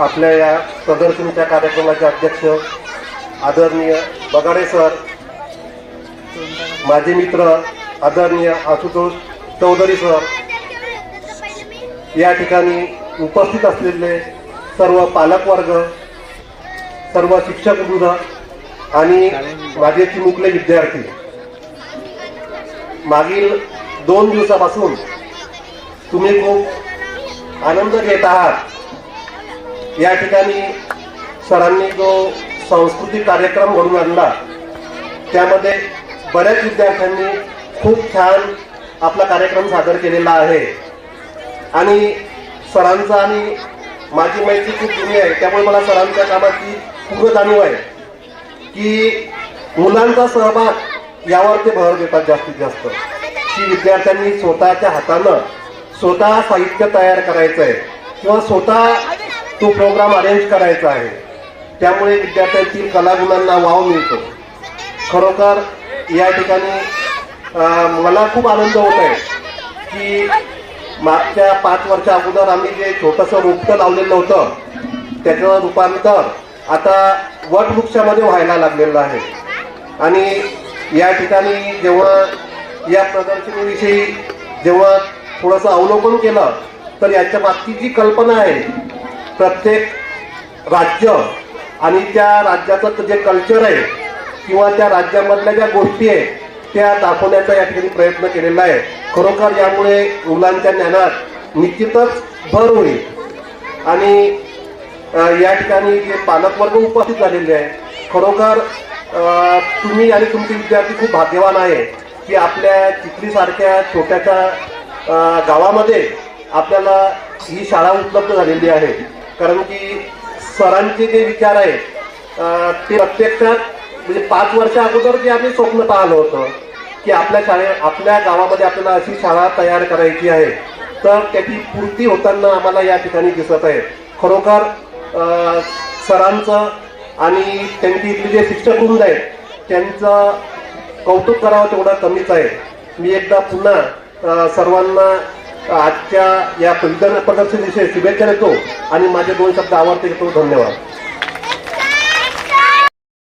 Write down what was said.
आपल्या या प्रदर्शनीच्या कार्यक्रमाचे अध्यक्ष आदरणीय बगाडे सर माझे मित्र आदरणीय आशुतोष चौधरी सर या ठिकाणी उपस्थित असलेले सर्व पालकवर्ग सर्व शिक्षक वृद्ध आणि माझे चिमुकले विद्यार्थी. मागील दोन दिवसापासून तुम्ही खूप आनंद घेत आहात. या ठिकाणी सरांनी जो सांस्कृतिक कार्यक्रम घडून आणला त्यामध्ये बऱ्याच विद्यार्थ्यांनी खूप छान आपला कार्यक्रम सादर केलेला आहे. आणि सरांचा आणि माझी माहिती खूप जुनी आहे त्यामुळे मला सरांच्या कामाची पूर्ण जाणीव आहे की मुलांचा सहभाग यावर ते भर देतात जास्तीत जास्त. की विद्यार्थ्यांनी स्वतःच्या हातानं स्वतः साहित्य तयार करायचं आहे किंवा स्वतः तो प्रोग्राम अरेंज करायचा आहे. त्यामुळे विद्यार्थ्यांतील कलागुणांना वाव मिळतो. खरोखर या ठिकाणी मला खूप आनंद होत आहे की मागच्या पाच वर्षा अगोदर आम्ही जे छोटंसं रोपटं लावलेलं होतं त्याचं रूपांतर आता वटवृक्षामध्ये व्हायला लागलेलं आहे. आणि या ठिकाणी जेव्हा या प्रदर्शनीविषयी जेव्हा थोडंसं अवलोकन केलं तर याच्या मागची जी कल्पना आहे प्रत्येक राज्य आणि त्या राज्याचं जे कल्चर आहे किंवा त्या राज्यामधल्या ज्या गोष्टी आहे त्या दाखवण्याचा या ठिकाणी प्रयत्न केलेला आहे. खरोखर यामुळे मुलांच्या ज्ञानात निश्चितच भर होईल. आणि या ठिकाणी जे पालकवर्ग उपस्थित झालेले आहे खरोखर तुम्ही आणि तुमचे विद्यार्थी खूप भाग्यवान आहे की आपल्या चिखलीसारख्या छोट्याशा गावामध्ये आपल्याला ही शाळा उपलब्ध झालेली आहे. कारण की सरांचे जे विचार आहेत ते प्रत्यक्षात म्हणजे पाच वर्ष अगोदर जे आम्ही स्वप्न पाहिलं होतं की आपल्या शाळे आपल्या गावामध्ये आपल्याला अशी शाळा तयार करायची आहे तर त्याची पूर्ती होताना आम्हाला या ठिकाणी दिसत आहे. खरोखर सरांचं आणि त्यांची इथले जे शिक्षक वृंद आहेत त्यांचं कौतुक करावं तेवढं कमीच आहे. मी एकदा पुन्हा सर्वांना आजच्या या प्रदर्शन प्रदर्शनाविषयी शुभेच्छा देतो आणि माझे दोन शब्द आवडते घेतो. धन्यवाद.